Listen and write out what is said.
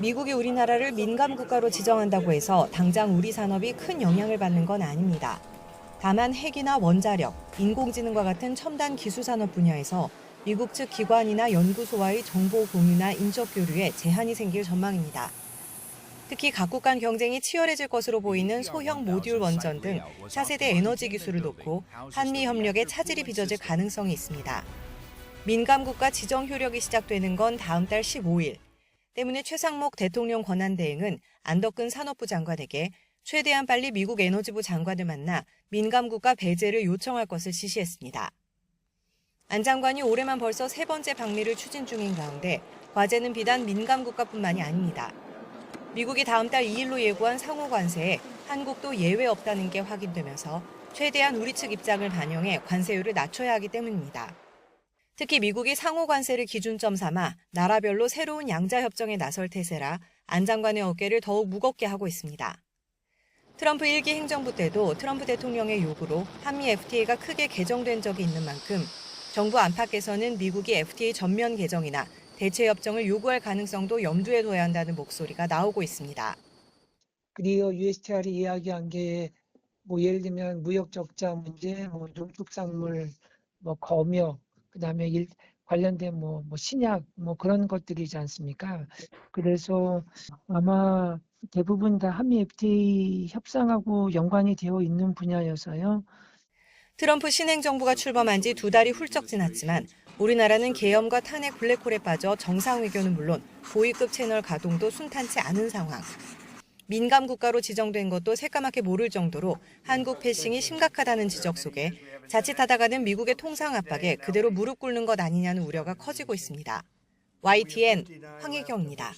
미국이 우리나라를 민감 국가로 지정한다고 해서 당장 우리 산업이 큰 영향을 받는 건 아닙니다. 다만 핵이나 원자력, 인공지능과 같은 첨단 기술 산업 분야에서 미국 측 기관이나 연구소와의 정보 공유나 인적 교류에 제한이 생길 전망입니다. 특히 각국 간 경쟁이 치열해질 것으로 보이는 소형 모듈 원전 등 차세대 에너지 기술을 놓고 한미 협력에 차질이 빚어질 가능성이 있습니다. 민감 국가 지정 효력이 시작되는 건 다음 달 15일. 때문에 최상목 대통령 권한 대행은 안덕근 산업부 장관에게 최대한 빨리 미국 에너지부 장관을 만나 민감 국가 배제를 요청할 것을 지시했습니다. 안 장관이 올해만 벌써 세 번째 방미를 추진 중인 가운데 과제는 비단 민감 국가뿐만이 아닙니다. 미국이 다음 달 2일로 예고한 상호 관세에 한국도 예외 없다는 게 확인되면서 최대한 우리 측 입장을 반영해 관세율을 낮춰야 하기 때문입니다. 특히 미국이 상호 관세를 기준점 삼아 나라별로 새로운 양자 협정에 나설 태세라 안 장관의 어깨를 더욱 무겁게 하고 있습니다. 트럼프 1기 행정부 때도 트럼프 대통령의 요구로 한미 FTA가 크게 개정된 적이 있는 만큼 정부 안팎에서는 미국이 FTA 전면 개정이나 대체 협정을 요구할 가능성도 염두에 둬야 한다는 목소리가 나오고 있습니다. 그리고 USTR이 이야기한 게 뭐 예를 들면 무역 적자 문제, 뭐 농축산물, 뭐 검역, 그 다음에 일, 관련된 뭐, 뭐 신약 뭐 그런 것들이지 않습니까? 그래서 아마 대부분 다 한미 FTA 협상하고 연관이 되어 있는 분야여서요. 트럼프 신행 정부가 출범한 지 두 달이 훌쩍 지났지만 우리나라는 계엄과 탄핵 블랙홀에 빠져 정상외교는 물론 고위급 채널 가동도 순탄치 않은 상황. 민감 국가로 지정된 것도 새까맣게 모를 정도로 한국 패싱이 심각하다는 지적 속에 자칫하다가는 미국의 통상 압박에 그대로 무릎 꿇는 것 아니냐는 우려가 커지고 있습니다. YTN 황혜경입니다.